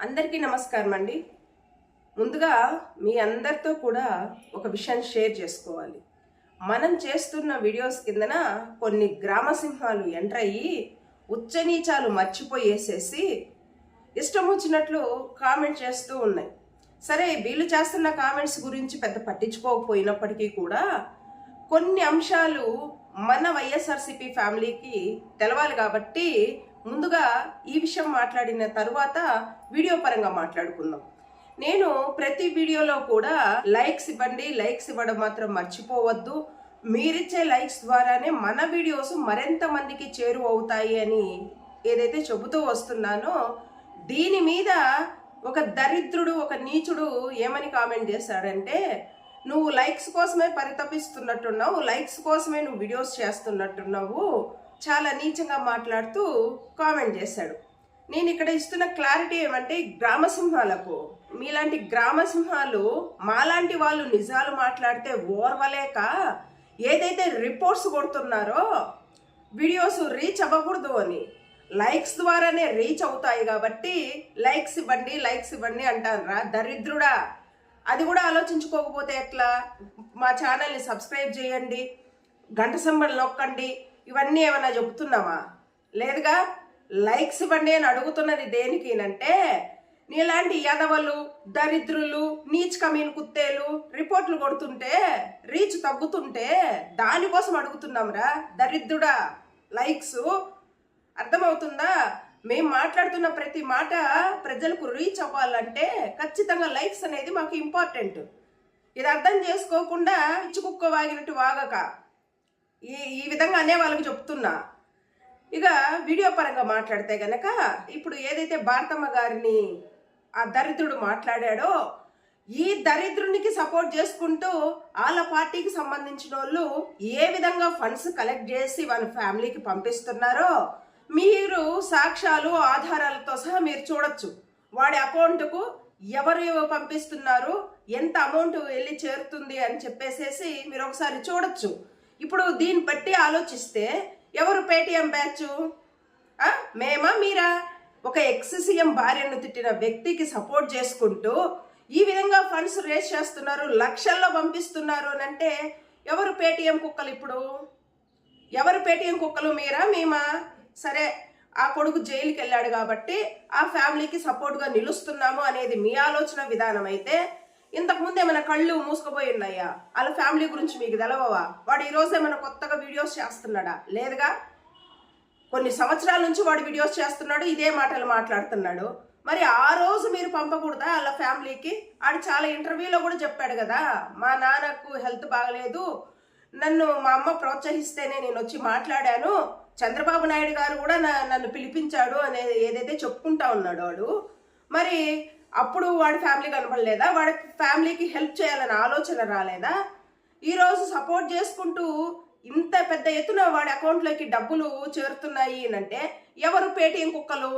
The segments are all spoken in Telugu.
అందరికీ నమస్కారం అండి. ముందుగా మీ అందరితో కూడా ఒక విషయాన్ని షేర్ చేసుకోవాలి. మనం చేస్తున్న వీడియోస్ కిందన కొన్ని గ్రామ సింహాలు ఎంటర్ అయ్యి ఉచ్చనీచాలు మర్చిపోయేసేసి ఇష్టం వచ్చినట్లు కామెంట్ చేస్తూ ఉన్నాయి. సరే వీళ్ళు చేస్తున్న కామెంట్స్ గురించి పెద్ద పట్టించుకోకపోయినప్పటికీ కూడా కొన్ని అంశాలు మన వైఎస్ఆర్సీపీ ఫ్యామిలీకి తెలవాలి కాబట్టి ముందుగా ఈ విషయం మాట్లాడిన తరువాత వీడియో పరంగా మాట్లాడుకుందాం. నేను ప్రతి వీడియోలో కూడా లైక్స్ ఇవ్వండి లైక్స్ ఇవ్వడం మాత్రం మర్చిపోవద్దు. మీరిచ్చే లైక్స్ ద్వారానే మన వీడియోస్ మరింత మందికి చేరువ అవుతాయి అని ఏదైతే చెబుతూ వస్తున్నానో దీని మీద ఒక దరిద్రుడు ఒక నీచుడు ఏమని కామెంట్ చేశాడంటే నువ్వు లైక్స్ కోసమే పరితపిస్తున్నట్టున్నావు లైక్స్ కోసమే నువ్వు వీడియోస్ చేస్తున్నట్టున్నావు. చాలా నీచంగా మాట్లాడుతూ కామెంట్ చేశాడు నేను ఇక్కడ ఇస్తున్న క్లారిటీ ఏమంటే గ్రామ సింహాలకు మీలాంటి గ్రామ సింహాలు మాలాంటి వాళ్ళు నిజాలు మాట్లాడితే ఓర్వలేక ఏదైతే రిపోర్ట్స్ కొడుతున్నారో వీడియోస్ రీచ్ అవ్వకూడదు అని. లైక్స్ ద్వారానే రీచ్ అవుతాయి కాబట్టి లైక్స్ ఇవ్వండి లైక్స్ ఇవ్వండి అంటారా దరిద్రుడా. అది కూడా ఆలోచించుకోకపోతే ఎట్లా? మా ఛానల్ని సబ్స్క్రైబ్ చేయండి గంట సంబడి నొక్కండి ఇవన్నీ ఏమైనా చెబుతున్నామా లేదుగా? లైక్స్ ఇవ్వండి అని అడుగుతున్నది దేనికినంటే నీలాంటి యదవలు దరిద్రులు నీచ్ కమీన్ కుత్తేలు రిపోర్ట్లు కొడుతుంటే రీచ్ తగ్గుతుంటే దానికోసం అడుగుతున్నాంరా? దరిద్రుడా లైక్స్. అర్థమవుతుందా? మేము మాట్లాడుతున్న ప్రతి మాట ప్రజలకు రీచ్ అవ్వాలంటే ఖచ్చితంగా లైక్స్ అనేది మాకు ఇంపార్టెంట్. ఇది అర్థం చేసుకోకుండా ఇచ్చుకుక్క వాగినట్టు వాగక. ఈ ఈ విధంగా అనే వాళ్ళకి చెప్తున్నా. ఇక వీడియో పరంగా మాట్లాడితే గనక ఇప్పుడు ఏదైతే భారతమ్మ గారిని ఆ దరిద్రుడు మాట్లాడాడో ఈ దరిద్రునికి సపోర్ట్ చేసుకుంటూ వాళ్ళ పార్టీకి సంబంధించిన వాళ్ళు ఏ విధంగా ఫండ్స్ కలెక్ట్ చేసి వాళ్ళ ఫ్యామిలీకి పంపిస్తున్నారో మీరు సాక్ష్యాలు ఆధారాలతో సహా మీరు చూడొచ్చు. వాడి అకౌంట్కు ఎవరు పంపిస్తున్నారు ఎంత అమౌంట్ వెళ్ళి చేరుతుంది అని చెప్పేసేసి మీరు ఒకసారి చూడొచ్చు. ఇప్పుడు దీన్ని బట్టి ఆలోచిస్తే ఎవరు పేటిఎం బ్యాచ్? మేమా మీరా? ఒక ఎక్స్ సీఎం భార్యను తిట్టిన వ్యక్తికి సపోర్ట్ చేసుకుంటూ ఈ విధంగా ఫండ్స్ రేస్ చేస్తున్నారు లక్షల్లో పంపిస్తున్నారు అని అంటే ఎవరు పేటిఎం కుక్కలు ఇప్పుడు? ఎవరు పేటిఎం కుక్కలు మీరా మేమా? సరే ఆ కొడుకు జైలుకి వెళ్ళాడు కాబట్టి ఆ ఫ్యామిలీకి సపోర్ట్గా నిలుస్తున్నాము అనేది మీ ఆలోచన విధానం అయితే ఇంతకుముందు ఏమైనా కళ్ళు మూసుకుపోయి ఉన్నాయా? వాళ్ళ ఫ్యామిలీ గురించి మీకు తెలవవా? వాడు ఈ ఏమైనా కొత్తగా వీడియోస్ చేస్తున్నాడా? లేదుగా? కొన్ని సంవత్సరాల నుంచి వాడు వీడియోస్ చేస్తున్నాడు ఇదే మాటలు మాట్లాడుతున్నాడు. మరి ఆ రోజు మీరు పంపకూడదా వాళ్ళ ఫ్యామిలీకి? ఆడు చాలా ఇంటర్వ్యూలో కూడా చెప్పాడు కదా మా నాన్నకు హెల్త్ బాగలేదు. నన్ను మా అమ్మ ప్రోత్సహిస్తేనే నేను వచ్చి మాట్లాడాను. చంద్రబాబు నాయుడు గారు కూడా నా- నన్ను పిలిపించాడు అనేది ఏదైతే చెప్పుకుంటా ఉన్నాడు వాడు. మరి అప్పుడు వాడి ఫ్యామిలీ కనపడలేదా? వాడి ఫ్యామిలీకి హెల్ప్ చేయాలని ఆలోచన రాలేదా? ఈరోజు సపోర్ట్ చేసుకుంటూ ఇంత పెద్ద ఎత్తున వాడి అకౌంట్లోకి డబ్బులు చేరుతున్నాయి అంటే ఎవరు పేటిఎం కుక్కలు?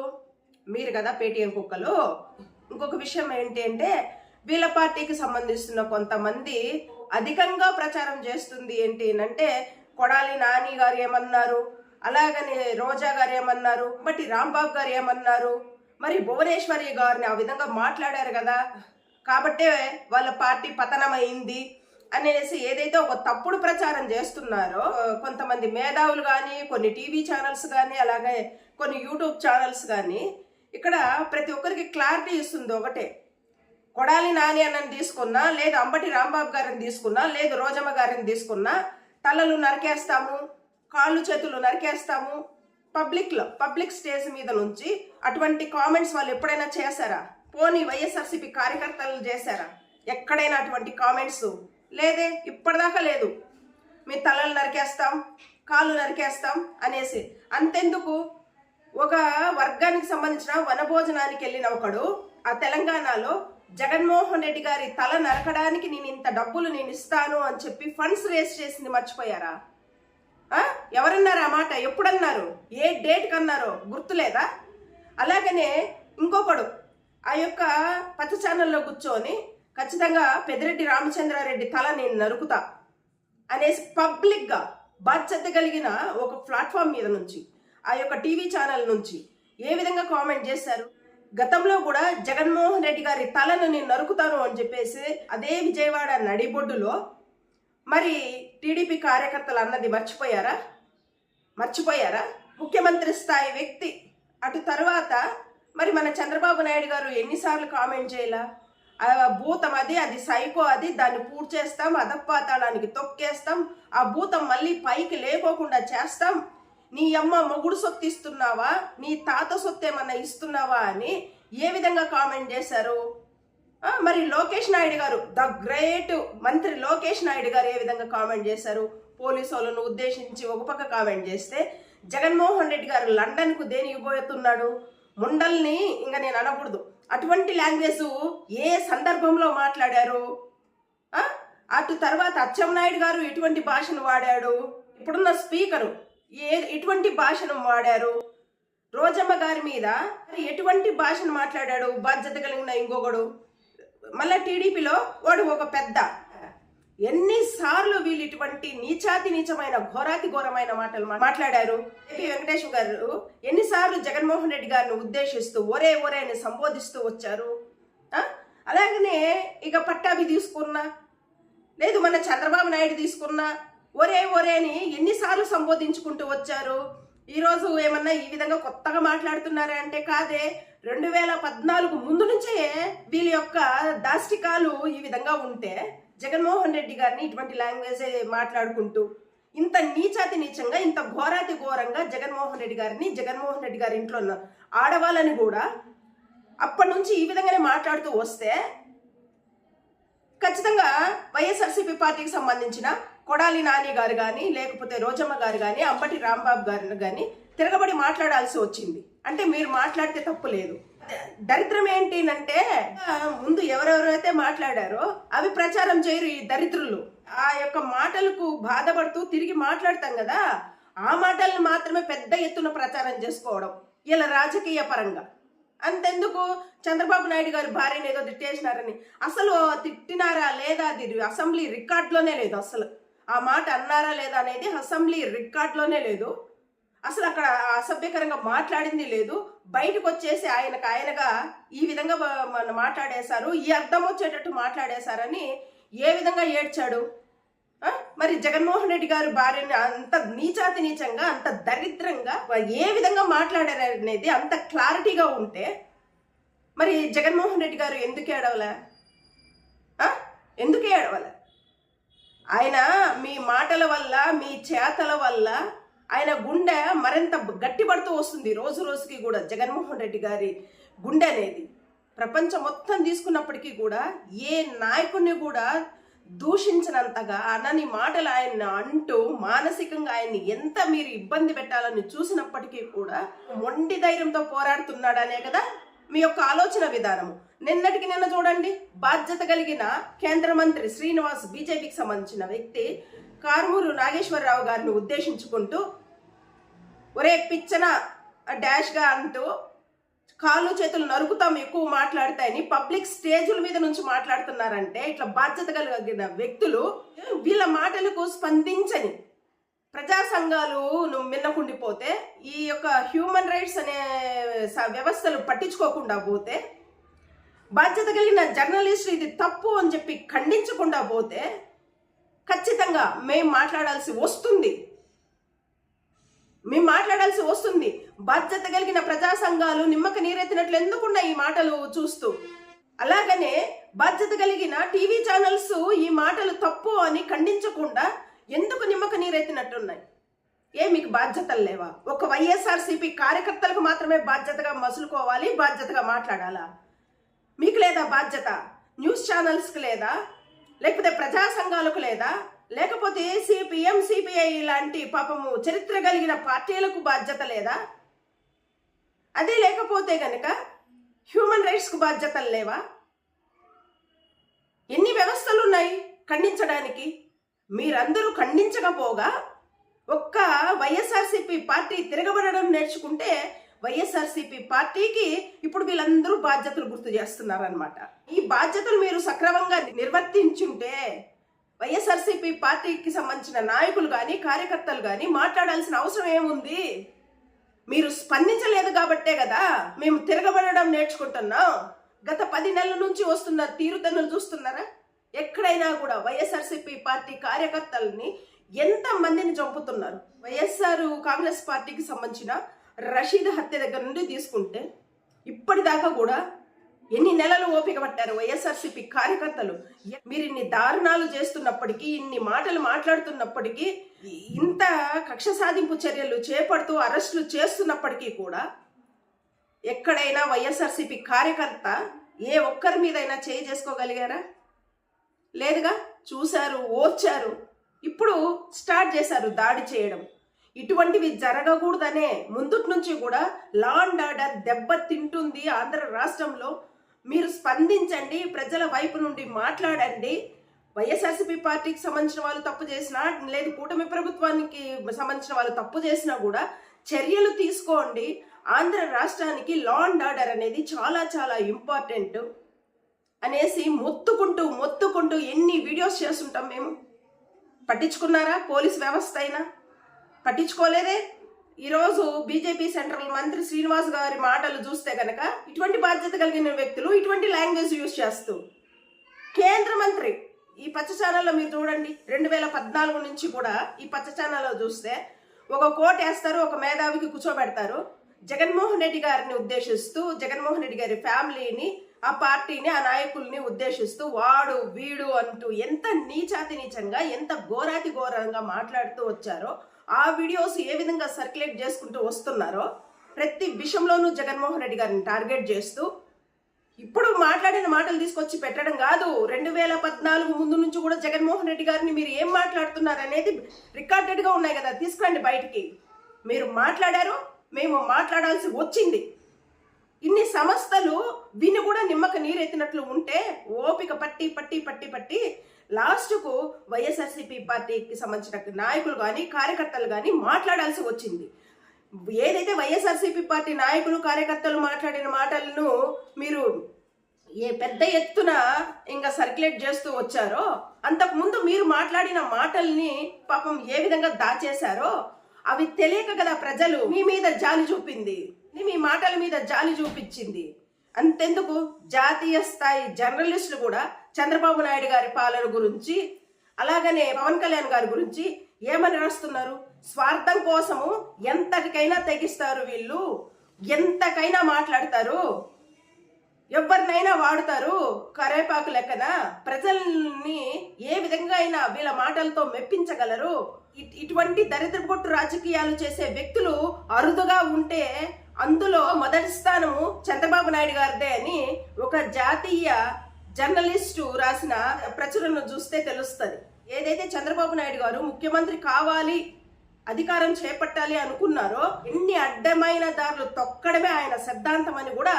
మీరు కదా పేటిఎం కుక్కలు. ఇంకొక విషయం ఏంటి అంటే వీళ్ళ పార్టీకి సంబంధిస్తున్న కొంతమంది అధికంగా ప్రచారం చేస్తుంది ఏంటి అంటే కొడాలి నాని గారు ఏమన్నారు? అలాగని రోజా గారు ఏమన్నారు? బట్టి రాంబాబు గారు ఏమన్నారు? మరి భువనేశ్వరి గారిని ఆ విధంగా మాట్లాడారు కదా కాబట్టే వాళ్ళ పార్టీ పతనమైంది అనేసి ఏదైతే ఒక తప్పుడు ప్రచారం చేస్తున్నారో కొంతమంది మేధావులు కానీ కొన్ని టీవీ ఛానల్స్ కానీ అలాగే కొన్ని యూట్యూబ్ ఛానల్స్ కానీ ఇక్కడ ప్రతి ఒక్కరికి క్లారిటీ ఇస్తుంది ఒకటే. కొడాలి నాని అన్నని తీసుకున్నా లేదు అంబటి రాంబాబు గారిని తీసుకున్నా లేదు రోజమ్మ గారిని తీసుకున్నా తలలు నరికేస్తాము కాళ్ళు చేతులు నరికేస్తాము పబ్లిక్లో పబ్లిక్ స్టేజ్ మీద నుంచి అటువంటి కామెంట్స్ వాళ్ళు ఎప్పుడైనా చేశారా? పోనీ వైఎస్ఆర్సీపీ కార్యకర్తలు చేశారా? ఎక్కడైనా అటువంటి కామెంట్స్? లేదే ఇప్పటిదాకా లేదు. మీ తలలు నరికేస్తాం కాళ్ళు నరికేస్తాం అనేసి. అంతెందుకు? ఒక వర్గానికి సంబంధించిన వనభోజనానికి వెళ్ళిన ఒకడు ఆ తెలంగాణలో జగన్మోహన్ రెడ్డి గారి తల నరకడానికి నేను ఇంత డబ్బులు నేను ఇస్తాను అని చెప్పి ఫండ్స్ రేస్ చేసింది మర్చిపోయారా? ఎవరన్నారు ఆ మాట? ఎప్పుడన్నారు? ఏ డేట్కి అన్నారో గుర్తులేదా? అలాగనే ఇంకొకడు ఆ యొక్క పచ్చ ఛానల్లో కూర్చొని ఖచ్చితంగా పెద్దిరెడ్డి రామచంద్రారెడ్డి తల నేను నరుకుతా అనేసి పబ్లిక్గా బాధ్యత కలిగిన ఒక ప్లాట్ఫామ్ మీద నుంచి ఆ యొక్క టీవీ ఛానల్ నుంచి ఏ విధంగా కామెంట్ చేశారు? గతంలో కూడా జగన్మోహన్ రెడ్డి గారి తలను నేను నరుకుతాను అని చెప్పేసి అదే విజయవాడ నడిబొడ్డులో మరి టీడీపీ కార్యకర్తలు అన్నది మర్చిపోయారా? మర్చిపోయారా? ముఖ్యమంత్రి స్థాయి వ్యక్తి. అటు తర్వాత మరి మన చంద్రబాబు నాయుడు గారు ఎన్నిసార్లు కామెంట్ చేయాల? భూతం అది అది సైకో అది దాన్ని పూర్తి చేస్తాం అధపాతాళానికి తొక్కేస్తాం ఆ భూతం మళ్ళీ పైకి లేకోకుండా చేస్తాం. నీ అమ్మ మొగుడు సొత్తు ఇస్తున్నావా నీ తాత సొత్తు ఏమన్నా ఇస్తున్నావా అని ఏ విధంగా కామెంట్ చేశారు? మరి లోకేష్ నాయుడు గారు ద గ్రేట్ మంత్రి లోకేష్ నాయుడు గారు ఏ విధంగా కామెంట్ చేశారు? పోలీసు వాళ్ళను ఉద్దేశించి ఒక పక్క కామెంట్ చేస్తే జగన్మోహన్ రెడ్డి గారు లండన్కు దేనికి పోతున్నాడు ముండల్ని ఇంకా నేను అనకూడదు. అటువంటి లాంగ్వేజ్ ఏ సందర్భంలో మాట్లాడారు? అటు తర్వాత అచ్చెన్నాయుడు గారు ఎటువంటి భాషను వాడాడు? ఇప్పుడున్న స్పీకరు ఏ ఎటువంటి భాషను వాడారు? రోజమ్మ గారి మీద మరి ఎటువంటి భాషను మాట్లాడాడు? బాధ్యత కలిగిన ఇంకొకడు. మళ్ళా టీడీపీలో వాడు ఒక పెద్ద ఎన్నిసార్లు వీళ్ళు ఇటువంటి నీచాతి నీచమైన ఘోరాతి ఘోరమైన మాటలు మాట్లాడారు? ఏపీ వెంకటేశ్వర గారు ఎన్నిసార్లు జగన్మోహన్ రెడ్డి గారిని ఉద్దేశిస్తూ ఒరే ఒరే అని సంబోధిస్తూ వచ్చారు? అలాగనే ఇక పట్టాభి తీసుకున్నా లేదు మన చంద్రబాబు నాయుడు తీసుకున్నా ఒరే ఒరే అని ఎన్నిసార్లు సంబోధించుకుంటూ వచ్చారు? ఈరోజు ఏమన్నా ఈ విధంగా కొత్తగా మాట్లాడుతున్నారా అంటే కాదే రెండు వేల పద్నాలుగు ముందు నుంచే వీళ్ళ యొక్క దాష్టికాలు ఈ విధంగా ఉంటే జగన్మోహన్ రెడ్డి గారిని ఇటువంటి లాంగ్వేజ్ మాట్లాడుకుంటూ ఇంత నీచాతి నీచంగా ఇంత ఘోరాతి ఘోరంగా జగన్మోహన్ రెడ్డి గారిని జగన్మోహన్ రెడ్డి గారి ఇంట్లో ఉన్న ఆడవాళ్ళని కూడా అప్పటి నుంచి ఈ విధంగానే మాట్లాడుతూ వస్తే ఖచ్చితంగా వైఎస్ఆర్సీపీ పార్టీకి సంబంధించిన కొడాలి నాని గారు కానీ లేకపోతే రోజమ్మ గారు కానీ అంబటి రాంబాబు గారు కానీ తిరగబడి మాట్లాడాల్సి వచ్చింది. అంటే మీరు మాట్లాడితే తప్పు లేదు. దరిద్రం ఏంటి అంటే ముందు ఎవరెవరైతే మాట్లాడారో అవి ప్రచారం చేయరు ఈ దరిద్రులు. ఆ యొక్క మాటలకు బాధపడుతూ తిరిగి మాట్లాడతాం కదా ఆ మాటలను మాత్రమే పెద్ద ఎత్తున ప్రచారం చేసుకోవడం ఇలా రాజకీయ పరంగా. అంతెందుకు? చంద్రబాబు నాయుడు గారి భార్యని ఏదో తిట్టేసినారని. అసలు తిట్టినారా లేదా అది అసెంబ్లీ రికార్డులోనే లేదు అసలు. ఆ మాట అన్నారా లేదా అనేది అసెంబ్లీ రికార్డులోనే లేదు. అసలు అక్కడ అసభ్యకరంగా మాట్లాడింది లేదు. బయటకు వచ్చేసి ఆయనకు ఆయనగా ఈ విధంగా మాట్లాడేశారు ఈ అర్థం వచ్చేటట్టు మాట్లాడేశారని ఏ విధంగా ఏడ్చాడు? మరి జగన్మోహన్ రెడ్డి గారు భార్యని అంత నీచాతి నీచంగా అంత దరిద్రంగా ఏ విధంగా మాట్లాడారు అనేది అంత క్లారిటీగా ఉంటే మరి జగన్మోహన్ రెడ్డి గారు ఎందుకు ఏడవలే? ఎందుకు ఏడవలే? ఆయన మీ మాటల వల్ల మీ చేతల వల్ల ఆయన గుండె మరింత గట్టిపడుతూ వస్తుంది. రోజు రోజుకి కూడా జగన్మోహన్ రెడ్డి గారి గుండె అనేది. ప్రపంచం మొత్తం తీసుకున్నప్పటికీ కూడా ఏ నాయకుడిని కూడా దూషించినంతగా అనని మాటలు ఆయన అంటూ మానసికంగా ఆయన్ని ఎంత మీరు ఇబ్బంది పెట్టాలని చూసినప్పటికీ కూడా మొండి ధైర్యంతో పోరాడుతున్నాడనే కదా మీ యొక్క ఆలోచన విధానము. నిన్నటికి నిన్న చూడండి బాధ్యత కలిగిన కేంద్ర మంత్రి శ్రీనివాస్ బీజేపీకి సంబంధించిన వ్యక్తి కారుమూరు నాగేశ్వరరావు గారిని ఉద్దేశించుకుంటూ ఒరే పిచ్చన డాష్గా అంటూ కాళ్ళు చేతులు నరుకుతాం ఎక్కువ మాట్లాడతాయని పబ్లిక్ స్టేజుల మీద నుంచి మాట్లాడుతున్నారంటే ఇట్లా బాధ్యత కలిగిన వ్యక్తులు వీళ్ళ మాటలకు స్పందించని ప్రజా సంఘాలు నువ్వు మిన్నకుండిపోతే ఈ యొక్క హ్యూమన్ రైట్స్ అనే స- వ్యవస్థలు పట్టించుకోకుండా పోతే బాధ్యత కలిగిన జర్నలిస్టులు ఇది తప్పు అని చెప్పి ఖండించకుండా పోతే ఖచ్చితంగా మేము మాట్లాడాల్సి వస్తుంది. మేము మాట్లాడాల్సి వస్తుంది. బాధ్యత కలిగిన ప్రజా సంఘాలు నిమ్మక నీరెత్తినట్లు ఎందుకున్నాయి ఈ మాటలు చూస్తూ? అలాగనే బాధ్యత కలిగిన టీవీ ఛానల్స్ ఈ మాటలు తప్పు అని ఖండించకుండా ఎందుకు నిమ్మక నీరెత్తినట్టున్నాయి? ఏ మీకు బాధ్యతలు లేవా? ఒక వైఎస్ఆర్సీపీ కార్యకర్తలకు మాత్రమే బాధ్యతగా మసులుకోవాలి బాధ్యతగా మాట్లాడాలా? మీకు లేదా బాధ్యత? న్యూస్ ఛానల్స్కి లేదా? లేకపోతే ప్రజా సంఘాలకు లేదా? లేకపోతే సిపిఎం సిపిఐ లాంటి పాపము చరిత్ర కలిగిన పార్టీలకు బాధ్యత లేదా? అదే లేకపోతే గనక హ్యూమన్ రైట్స్కు బాధ్యతలు లేవా? ఎన్ని వ్యవస్థలు ఉన్నాయి ఖండించడానికి? మీరందరూ ఖండించకపోగా ఒక్క వైఎస్ఆర్సీపీ పార్టీ తిరగబడడం నేర్చుకుంటే వైఎస్ఆర్సీపీ పార్టీకి ఇప్పుడు వీళ్ళందరూ బాధ్యతలు గుర్తు చేస్తున్నారనమాట ఈ బాధ్యతలు మీరు సక్రమంగా నిర్వర్తించుంటే వైఎస్ఆర్సీపీ పార్టీకి సంబంధించిన నాయకులు కానీ కార్యకర్తలు కానీ మాట్లాడాల్సిన అవసరం ఏముంది? మీరు స్పందించలేదు కాబట్టే కదా మేము తిరగబడడం నేర్చుకుంటున్నాం. గత పది నెలల నుంచి వస్తున్న తీరుతెన్నులు చూస్తున్నారా? ఎక్కడైనా కూడా వైఎస్ఆర్సీపీ పార్టీ కార్యకర్తల్ని ఎంత మందిని చంపుతున్నారు? వైఎస్ఆర్ కాంగ్రెస్ పార్టీకి సంబంధించిన రషీద్ హత్య దగ్గర నుండి తీసుకుంటే ఇప్పటిదాకా కూడా ఎన్ని నెలలు ఓపిక పట్టారు వైఎస్ఆర్సీపీ కార్యకర్తలు? మీరు ఇన్ని దారుణాలు చేస్తున్నప్పటికీ ఇన్ని మాటలు మాట్లాడుతున్నప్పటికీ ఇంత కక్ష సాధింపు చర్యలు చేపడుతూ అరెస్టులు చేస్తున్నప్పటికీ కూడా ఎక్కడైనా వైఎస్ఆర్సీపీ కార్యకర్త ఏ ఒక్కరి మీదైనా చేయి చేసుకోగలిగారా? లేదుగా? చూశారు ఓర్చారు. ఇప్పుడు స్టార్ట్ చేశారు దాడి చేయడం. ఇటువంటివి జరగకూడదనే ముందుటి నుంచి కూడా లా అండ్ ఆర్డర్ దెబ్బ తింటుంది ఆంధ్ర రాష్ట్రంలో. మీరు స్పందించండి ప్రజల వైపు నుండి మాట్లాడండి. వైఎస్ఆర్సీపీ పార్టీకి సంబంధించిన వాళ్ళు తప్పు చేసినా లేదు కూటమి ప్రభుత్వానికి సంబంధించిన వాళ్ళు తప్పు చేసినా కూడా చర్యలు తీసుకోండి. ఆంధ్ర రాష్ట్రానికి లా అండ్ ఆర్డర్ అనేది చాలా చాలా ఇంపార్టెంట్ అనేసి మొత్తుకుంటూ మొత్తుకుంటూ ఎన్ని వీడియోస్ చేస్తుంటాం మేము? పట్టించుకున్నారా? పోలీస్ వ్యవస్థ అయినా? పట్టించుకోలేదే? ఈరోజు బీజేపీ సెంట్రల్ మంత్రి శ్రీనివాస్ గారి మాటలు చూస్తే కనుక ఇటువంటి బాధ్యత కలిగిన వ్యక్తులు ఇటువంటి లాంగ్వేజ్ యూజ్ చేస్తూ. కేంద్ర మంత్రి ఈ పచ్చ ఛానల్లో మీరు చూడండి రెండు వేల పద్నాలుగు నుంచి కూడా ఈ పచ్చ ఛానల్లో చూస్తే ఒక కోట్ వేస్తారు ఒక మేధావికి కూర్చోబెడతారు. జగన్మోహన్ రెడ్డి గారిని ఉద్దేశిస్తూ జగన్మోహన్ రెడ్డి గారి ఫ్యామిలీని ఆ పార్టీని ఆ నాయకుల్ని ఉద్దేశిస్తూ వాడు వీడు అంటూ ఎంత నీచాతి నీచంగా ఎంత ఘోరాతి ఘోరంగా మాట్లాడుతూ వచ్చారో ఆ వీడియోస్ ఏ విధంగా సర్క్యులేట్ చేసుకుంటూ వస్తున్నారో ప్రతి విషయంలోనూ జగన్మోహన్ రెడ్డి గారిని టార్గెట్ చేస్తూ ఇప్పుడు మాట్లాడిన మాటలు తీసుకొచ్చి పెట్టడం కాదు. రెండు వేల పద్నాలుగు ముందు నుంచి కూడా జగన్మోహన్ రెడ్డి గారిని మీరు ఏం మాట్లాడుతున్నారు అనేది రికార్డెడ్గా ఉన్నాయి కదా. తీసుకురండి బయటికి. మీరు మాట్లాడారు మేము మాట్లాడాల్సి వచ్చింది. ఇన్ని సంస్థలు విని కూడా నిమ్మక నీరెత్తినట్లు ఉంటే ఓపిక పట్టి పట్టి పట్టి పట్టి లాస్ట్కు వైఎస్ఆర్సీపీ పార్టీకి సంబంధించిన నాయకులు కానీ కార్యకర్తలు కానీ మాట్లాడాల్సి వచ్చింది. ఏదైతే వైఎస్ఆర్సీపీ పార్టీ నాయకులు కార్యకర్తలు మాట్లాడిన మాటలను మీరు ఏ పెద్ద ఎత్తున ఇంకా సర్క్యులేట్ చేస్తూ వచ్చారో అంతకుముందు మీరు మాట్లాడిన మాటల్ని పాపం ఏ విధంగా దాచేశారో అవి తెలియక కదా ప్రజలు మీ మీద జాలి చూపింది. మీ మాటల మీద జాలి చూపించింది. అంతెందుకు? జాతీయ స్థాయి జర్నలిస్టులు కూడా చంద్రబాబు నాయుడు గారి పాలన గురించి అలాగనే పవన్ కళ్యాణ్ గారి గురించి ఏమని రాస్తున్నారు స్వార్థం కోసము ఎంతకైనా తెగిస్తారు వీళ్ళు. ఎంతకైనా మాట్లాడతారు. ఎవరినైనా వాడుతారు. కరేపాకు లెక్కన? ప్రజల్ని ఏ విధంగా అయినా వీళ్ళ మాటలతో మెప్పించగలరు. ఇట్- ఇటువంటి దరిద్రపొట్టు రాజకీయాలు చేసే వ్యక్తులు అరుదుగా ఉంటే అందులో మొదటి స్థానము చంద్రబాబు నాయుడు గారిదే అని ఒక జాతీయ జర్నలిస్టు రాసిన ప్రచురణను చూస్తే తెలుస్తుంది. ఏదైతే చంద్రబాబు నాయుడు గారు ముఖ్యమంత్రి కావాలి అధికారం చేపట్టాలి అనుకున్నారో ఎన్ని అడ్డమైన దారులు తొక్కడమే ఆయన సిద్ధాంతం అని కూడా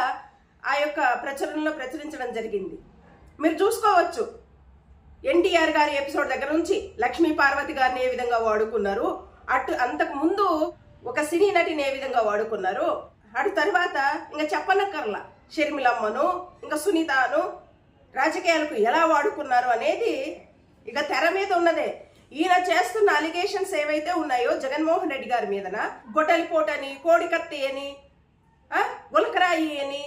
ఆ యొక్క ప్రచురణలో ప్రచురించడం జరిగింది. మీరు చూసుకోవచ్చు. ఎన్టీఆర్ గారి ఎపిసోడ్ దగ్గర నుంచి లక్ష్మీ పార్వతి గారిని ఏ విధంగా వాడుకున్నారు అటు అంతకు ముందు ఒక సినీ నటిని ఏ విధంగా వాడుకున్నారు అటు తర్వాత ఇంకా చెప్పనక్కర్లా. షర్మిలమ్మను ఇంకా సునీతను రాజకీయాలకు ఎలా వాడుకున్నారు అనేది ఇక తెర మీద ఉన్నదే. ఈయన చేస్తున్న అలిగేషన్స్ ఏవైతే ఉన్నాయో జగన్మోహన్ రెడ్డి గారి మీదన? గొడ్డలిపోటని కోడికత్తి అని గులకరాయి అని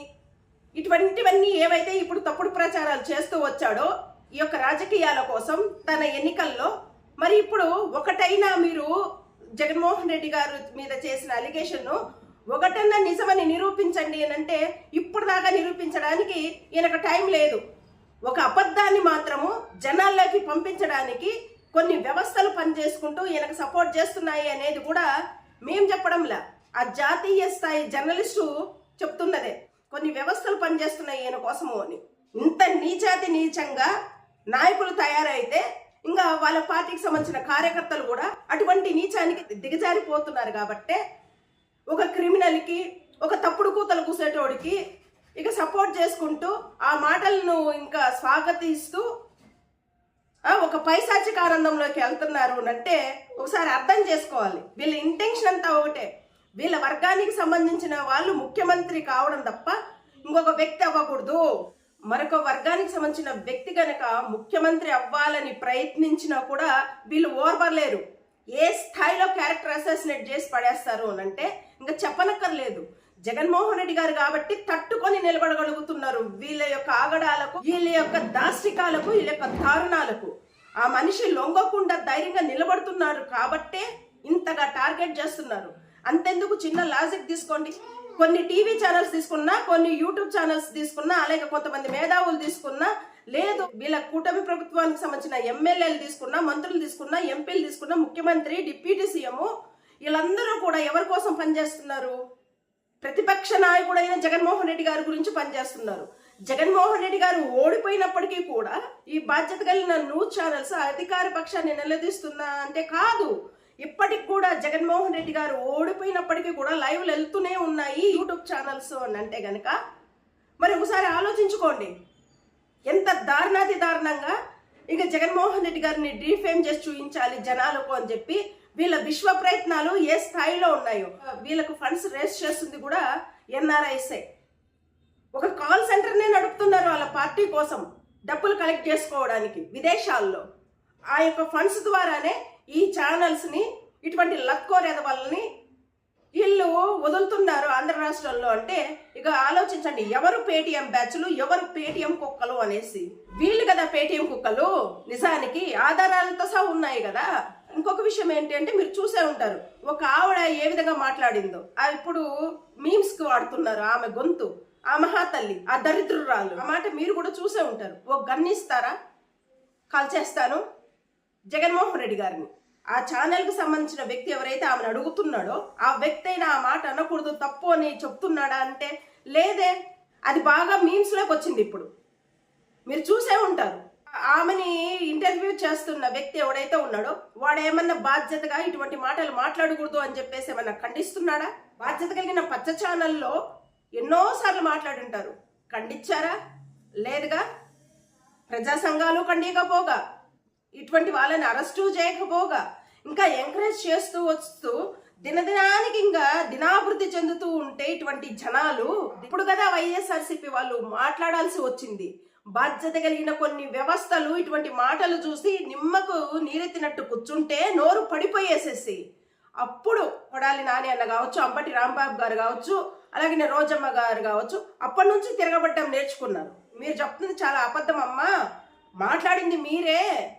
ఇటువంటివన్నీ ఏవైతే ఇప్పుడు తప్పుడు ప్రచారాలు చేస్తూ వచ్చాడో ఈ యొక్క రాజకీయాల కోసం తన ఎన్నికల్లో మరి ఇప్పుడు ఒకటైనా మీరు జగన్మోహన్ రెడ్డి గారు మీద చేసిన అలిగేషన్ను ఒకటన్నా నిజమని నిరూపించండి అని అంటే ఇప్పుడు దాకా నిరూపించడానికి ఈయనకు టైం లేదు. ఒక అబద్ధాన్ని మాత్రము జనాల్లోకి పంపించడానికి కొన్ని వ్యవస్థలు పనిచేసుకుంటూ ఈయనకు సపోర్ట్ చేస్తున్నాయి అనేది కూడా మేం చెప్పడంలా. ఆ జాతీయ స్థాయి జర్నలిస్టు చెప్తున్నదే కొన్ని వ్యవస్థలు పనిచేస్తున్నాయి ఈయన కోసము అని. ఇంత నీచాతి నీచంగా నాయకులు తయారైతే ఇంకా వాళ్ళ పార్టీకి సంబంధించిన కార్యకర్తలు కూడా అటువంటి నీచానికి దిగజారిపోతున్నారు కాబట్టే ఒక క్రిమినల్కి ఒక తప్పుడు కూతలు కూసేటోడికి ఇక సపోర్ట్ చేసుకుంటూ ఆ మాటలను ఇంకా స్వాగతిస్తూ ఒక పైశాచిక ఆనందంలోకి వెళ్తున్నారు అంటే ఒకసారి అర్థం చేసుకోవాలి. వీళ్ళ ఇంటెన్షన్ అంతా ఒకటే. వీళ్ళ వర్గానికి సంబంధించిన వాళ్ళు ముఖ్యమంత్రి కావడం తప్ప ఇంకొక వ్యక్తి అవ్వకూడదు. మరొక వర్గానికి సంబంధించిన వ్యక్తి కనుక ముఖ్యమంత్రి అవ్వాలని ప్రయత్నించినా కూడా వీళ్ళు ఓర్వలేరు. ఏ స్థాయిలో క్యారెక్టర్ అసాసినేట్ చేసి పడేస్తారు అని అంటే ఇంకా చెప్పనక్కర్లేదు. జగన్మోహన్ రెడ్డి గారు కాబట్టి తట్టుకొని నిలబడగలుగుతున్నారు. వీళ్ళ యొక్క ఆగడాలకు వీళ్ళ యొక్క దాష్టికాలకు వీళ్ళ యొక్క దారుణాలకు. ఆ మనిషి లొంగకుండా ధైర్యంగా నిలబడుతున్నారు కాబట్టే ఇంతగా టార్గెట్ చేస్తున్నారు. అంతెందుకు చిన్న లాజిక్ తీసుకోండి. కొన్ని టీవీ ఛానల్స్ తీసుకున్నా కొన్ని యూట్యూబ్ ఛానల్స్ తీసుకున్నా అలాగే కొంతమంది మేధావులు తీసుకున్నా లేదు వీళ్ళ కూటమి ప్రభుత్వానికి సంబంధించిన ఎమ్మెల్యేలు తీసుకున్నా మంత్రులు తీసుకున్నా ఎంపీలు తీసుకున్నా ముఖ్యమంత్రి డిప్యూటీ సీఎం వీళ్ళందరూ కూడా ఎవరి కోసం పనిచేస్తున్నారు? ప్రతిపక్ష నాయకుడైన జగన్మోహన్ రెడ్డి గారి గురించి పనిచేస్తున్నారు. జగన్మోహన్ రెడ్డి గారు ఓడిపోయినప్పటికీ కూడా ఈ బాధ్యత కలిగిన న్యూస్ ఛానల్స్ అధికార పక్షాన్ని నిలదీస్తున్నా అంటే కాదు. ఇప్పటికి కూడా జగన్మోహన్ రెడ్డి గారు ఓడిపోయినప్పటికీ కూడా లైవ్లు వెళ్తూనే ఉన్నాయి యూట్యూబ్ ఛానల్స్ అని అంటే గనక. మరి ఒకసారి ఆలోచించుకోండి. ఎంత దారుణాతి దారుణంగా ఇక జగన్మోహన్ రెడ్డి గారిని డీఫేమ్ చేసి చూపించాలి జనాలకు అని చెప్పి వీళ్ళ విశ్వ ప్రయత్నాలు ఏ స్థాయిలో ఉన్నాయో వీళ్ళకు ఫండ్స్ రేస్ చేస్తుంది కూడా ఎన్ఆర్ఐసే. ఒక కాల్ సెంటర్నే నడుపుతున్నారు వాళ్ళ పార్టీ కోసం డబ్బులు కలెక్ట్ చేసుకోవడానికి విదేశాల్లో. ఆ యొక్క ఫండ్స్ ద్వారానే ఈ ఛానల్స్ని ఇటువంటి లక్కోరేద వాళ్ళని వీళ్ళు వదులుతున్నారు ఆంధ్ర రాష్ట్రంలో అంటే ఇక ఆలోచించండి ఎవరు పేటిఎం బ్యాచ్లు ఎవరు పేటిఎం కుక్కలు అనేసి. వీళ్ళు కదా పేటిఎం కుక్కలు. నిజానికి ఆధారాలతో సహా ఉన్నాయి కదా. ఇంకొక విషయం ఏంటంటే మీరు చూసే ఉంటారు. ఒక ఆవిడ ఏ విధంగా మాట్లాడిందో. ఆ ఇప్పుడు మీమ్స్కి వాడుతున్నారు ఆమె గొంతు ఆ మహాతల్లి ఆ దరిద్రురాలు. ఆ మాట మీరు కూడా చూసే ఉంటారు. ఒక గన్నిస్తారా? కాల్ చేస్తాను. జగన్మోహన్ రెడ్డి గారిని. ఆ ఛానల్కి సంబంధించిన వ్యక్తి ఎవరైతే ఆమెను అడుగుతున్నాడో ఆ వ్యక్తి అయినా ఆ మాట అనకూడదు తప్పు అని చెప్తున్నాడా అంటే లేదే. అది బాగా మీమ్స్లోకి వచ్చింది ఇప్పుడు. మీరు చూసే ఉంటారు. ఆమెని ఇంటర్వ్యూ చేస్తున్న వ్యక్తి ఎవడైతే ఉన్నాడో వాడు ఏమన్నా బాధ్యతగా ఇటువంటి మాటలు మాట్లాడకూడదు అని చెప్పేసి ఏమన్నా ఖండిస్తున్నాడా? బాధ్యత కలిగిన పచ్చ ఛానల్లో ఎన్నోసార్లు మాట్లాడుంటారు. ఖండించారా లేదుగా? ప్రజా సంఘాలు ఖండియకపోగా ఇటువంటి వాళ్ళని అరెస్టు చేయకపోగా ఇంకా ఎంకరేజ్ చేస్తూ వస్తూ దినదినానికి ఇంకా దినాభివృద్ధి చెందుతూ ఉంటే ఇటువంటి జనాలు ఇప్పుడు కదా వైఎస్ఆర్సీపీ వాళ్ళు మాట్లాడాల్సి వచ్చింది. బాధ్యత కలిగిన కొన్ని వ్యవస్థలు ఇటువంటి మాటలు చూసి నిమ్మకు నీరెత్తినట్టు కూర్చుంటే నోరు పడిపోయేసేసి అప్పుడు కొడాలి నాని అన్న కావచ్చు అంబటి రాంబాబు గారు కావచ్చు అలాగే రోజమ్మ గారు కావచ్చు అప్పటి నుంచి తిరగబడ్డం నేర్చుకున్నారు. మీరు చెప్తుంది చాలా అబద్ధం అమ్మా. మాట్లాడింది మీరే.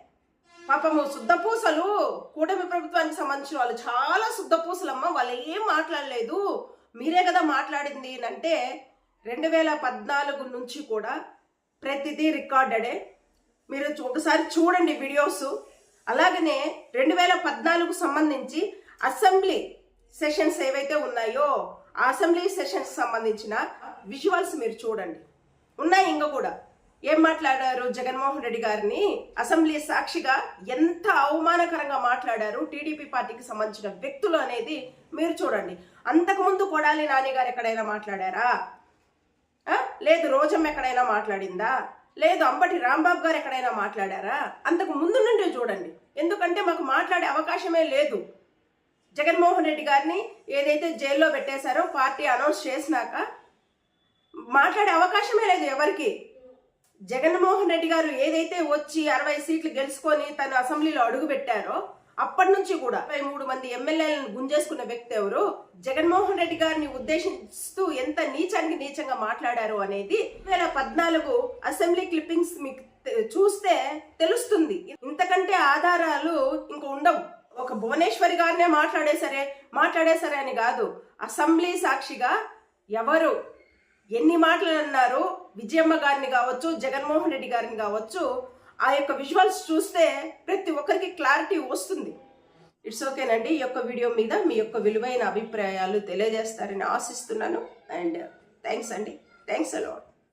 పాపము శుద్ధపూసలు కూటమి ప్రభుత్వానికి సంబంధించిన వాళ్ళు చాలా శుద్ధపూసలమ్మ వాళ్ళు ఏం మాట్లాడలేదు. మీరే కదా మాట్లాడింది అంటే రెండు వేల పద్నాలుగు నుంచి కూడా ప్రతిదీ రికార్డెడే. మీరు చూ- ఒకసారి చూడండి వీడియోస్. అలాగనే రెండు వేల పద్నాలుగు సంబంధించి అసెంబ్లీ సెషన్స్ ఏవైతే ఉన్నాయో ఆ అసెంబ్లీ సెషన్స్ సంబంధించిన విజువల్స్ మీరు చూడండి. ఉన్నాయి ఇంకా కూడా. ఏం మాట్లాడారు జగన్మోహన్ రెడ్డి గారిని? అసెంబ్లీ సాక్షిగా ఎంత అవమానకరంగా మాట్లాడారు టీడీపీ పార్టీకి సంబంధించిన వ్యక్తులు అనేది మీరు చూడండి. అంతకుముందు కొడాలి నాని గారు ఎక్కడైనా మాట్లాడారా? లేదు రోజమ్మ ఎక్కడైనా మాట్లాడిందా? లేదు అంబటి రాంబాబు గారు ఎక్కడైనా మాట్లాడారా? అంతకు ముందు నుండి చూడండి. ఎందుకంటే మాకు మాట్లాడే అవకాశమే లేదు. జగన్మోహన్ రెడ్డి గారిని ఏదైతే జైల్లో పెట్టేశారో పార్టీ అనౌన్స్ చేసినాక మాట్లాడే అవకాశమే లేదు ఎవరికి. జగన్మోహన్ రెడ్డి గారు ఏదైతే వచ్చి అరవై సీట్లు గెలుచుకొని తను అసెంబ్లీలో అడుగు పెట్టారో అప్పటి నుంచి కూడా ఇరవై మూడు మంది ఎమ్మెల్యేలను గుంజేసుకున్న వ్యక్తి ఎవరు? జగన్మోహన్ రెడ్డి గారిని ఉద్దేశిస్తూ ఎంత నీచానికి నీచంగా మాట్లాడారు అనేది వేల పద్నాలుగు అసెంబ్లీ క్లిప్పింగ్స్ మీకు చూస్తే తెలుస్తుంది. ఇంతకంటే ఆధారాలు ఇంక ఉండవు. ఒక భువనేశ్వరి గారినే మాట్లాడేసరే మాట్లాడేసరే అని కాదు. అసెంబ్లీ సాక్షిగా ఎవరు? ఎన్ని మాటలు అన్నారు? విజయమ్మ గారిని కావచ్చు జగన్మోహన్ రెడ్డి గారిని కావచ్చు ఆ యొక్క విజువల్స్ చూస్తే ప్రతి ఒక్కరికి క్లారిటీ వస్తుంది. ఇట్స్ ఓకేనండి ఈ యొక్క వీడియో మీద మీ యొక్క విలువైన అభిప్రాయాలు తెలియజేస్తారని ఆశిస్తున్నాను. అండ్ థ్యాంక్స్ అండి. Thanks a lot